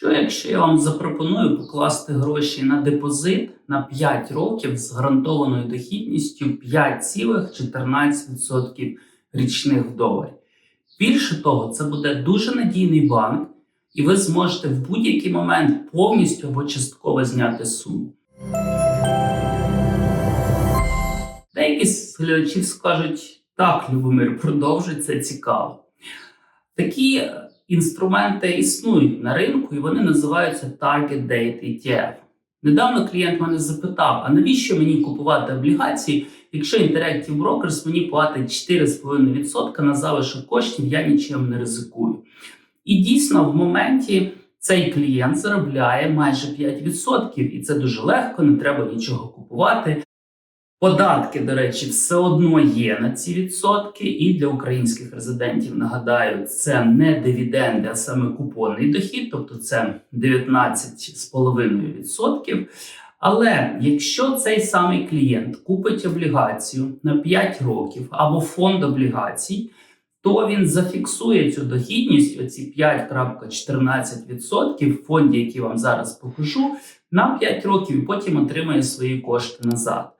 Що якщо я вам запропоную покласти гроші на депозит на 5 років з гарантованою дохідністю 5,14% річних в доларі? Більше того, це буде дуже надійний банк, і ви зможете в будь-який момент повністю або частково зняти суму. Деякі з глядачів скажуть: так, Любомир, продовжуй, це цікаво. Такі інструменти існують на ринку, і вони називаються Target Date ETF. Недавно клієнт мене запитав: а навіщо мені купувати облігації, якщо Interactive Brokers мені платить 4,5% на залишок коштів, я нічим не ризикую. І дійсно, в моменті цей клієнт заробляє майже 5%, і це дуже легко, не треба нічого купувати. Податки, до речі, все одно є на ці відсотки, і для українських резидентів нагадаю, це не дивіденди, а саме купонний дохід, тобто це 19,5%. Але якщо цей самий клієнт купить облігацію на 5 років або фонд облігацій, то він зафіксує цю дохідність, оці 5,14% в фонді, який вам зараз покажу, на 5 років і потім отримає свої кошти назад.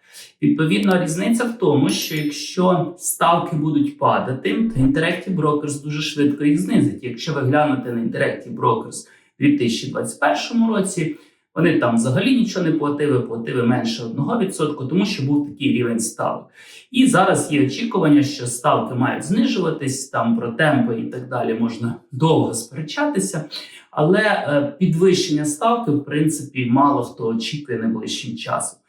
Відповідно, різниця в тому, що якщо ставки будуть падати, то Interactive Brokers дуже швидко їх знизить. Якщо ви глянете на Interactive Brokers у 2021 році, вони там взагалі нічого не платили, платили менше 1%, тому що був такий рівень ставок. І зараз є очікування, що ставки мають знижуватись, там про темпи і так далі можна довго сперечатися. Але е, підвищення ставки, в принципі, мало хто очікує найближчим часом.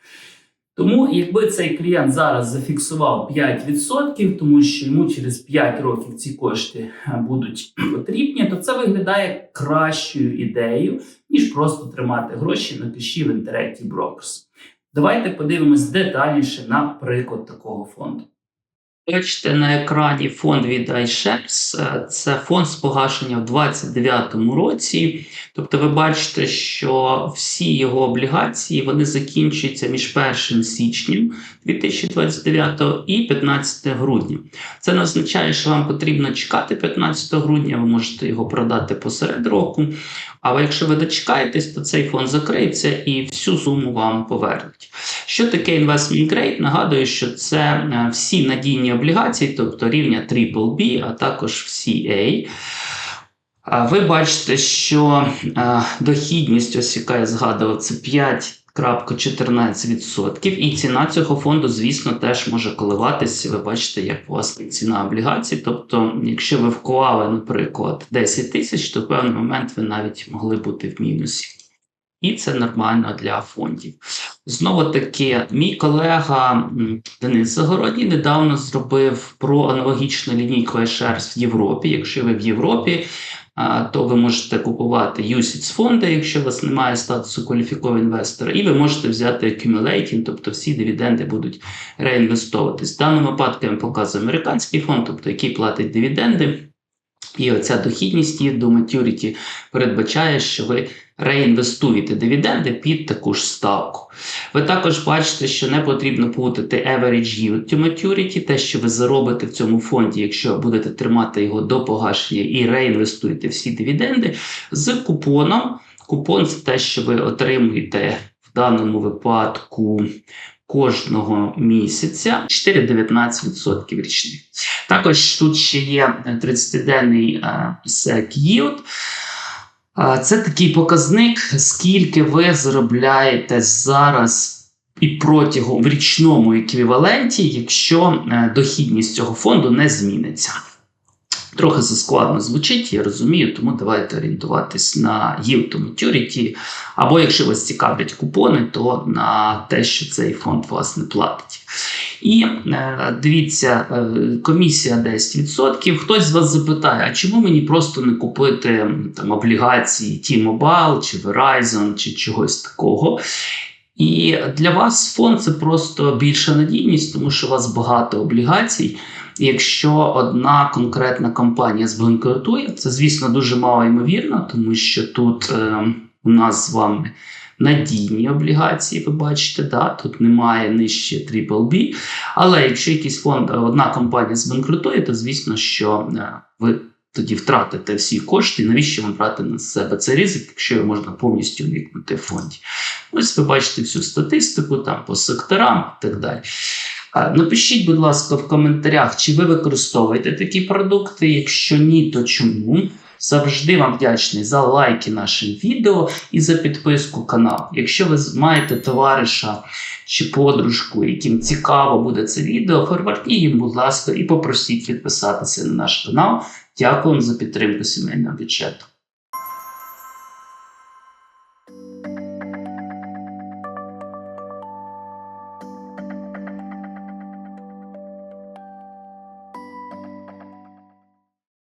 Тому, якби цей клієнт зараз зафіксував 5%, тому що йому через 5 років ці кошти е, будуть потрібні, то це виглядає кращою ідеєю, ніж просто тримати гроші на киші в Interactive Brokers. Давайте подивимось детальніше на приклад такого фонду. Бачите на екрані фонд від iShares. Е, Це фонд з погашення в 2029 році. Тобто, ви бачите, що всі його облігації вони закінчуються між 1 січням 2029 і 15 грудня. Це не означає, що вам потрібно чекати 15 грудня, ви можете його продати посеред року. Але якщо ви дочекаєтесь, то цей фонд закриється і всю суму вам повернуть. Що таке investment grade? Нагадую, що це е, всі надійні облігації, тобто рівня BBB, а також всі A. Ви бачите, що е, дохідність, ось яка я згадував, це 5,14%. І ціна цього фонду, звісно, теж може коливатися. Ви бачите, як власне ціна облігацій. Тобто, якщо ви вклали, наприклад, 10 тисяч, то в певний момент ви навіть могли бути в мінусі. І це нормально для фондів. Знову таки, мій колега Денис Загородній недавно зробив про аналогічну лінійку iShares в Європі. Якщо ви в Європі, то ви можете купувати UCITS фонди, якщо у вас немає статусу кваліфікованого інвестора, і ви можете взяти accumulating, тобто всі дивіденди будуть реінвестовуватись. В даному випадку я вам показую американський фонд, тобто який платить дивіденди. І оця дохідність її до maturity передбачає, що ви реінвестуєте дивіденди під таку ж ставку. Ви також бачите, що не потрібно плутати average yield to maturity, те, що ви заробите в цьому фонді, якщо будете тримати його до погашення і реінвестуєте всі дивіденди, з купоном. Купон це те, що ви отримуєте в даному випадку. Кожного місяця 4,19% річних. Також тут ще є 30-денний SEC Yield. Це такий показник, скільки ви заробляєте зараз і протягом в річному еквіваленті, якщо е, дохідність цього фонду не зміниться. Трохи заскладно звучить, я розумію, тому давайте орієнтуватись на yield to maturity, або якщо вас цікавлять купони, то на те, що цей фонд власне платить. І е, дивіться, е, комісія 10%. Хтось з вас запитає, а чому мені просто не купити там облігації T-Mobile чи Verizon чи чогось такого? І для вас фонд це просто більша надійність, тому що у вас багато облігацій. І Якщо одна конкретна компанія збанкрутує, це, звісно, дуже мало ймовірно, тому що тут е, у нас з вами надійні облігації, ви бачите, да? тут немає нижче BBB. Але якщо якийсь фонд, одна компанія збанкрутує, то звісно, що е, ви тоді втратите всі кошти. Навіщо вам брати на себе цей ризик, якщо його можна повністю уникнути в фонді? Ось ви бачите всю статистику там по секторам і так далі. Напишіть, будь ласка, в коментарях, чи ви використовуєте такі продукти. Якщо ні, то чому? Завжди вам вдячний за лайки нашим відео і за підписку канал. Якщо ви маєте товариша чи подружку, яким цікаво буде це відео, форвардніть їм, будь ласка, і попросіть підписатися на наш канал. Дякую за підтримку сімейного бюджету.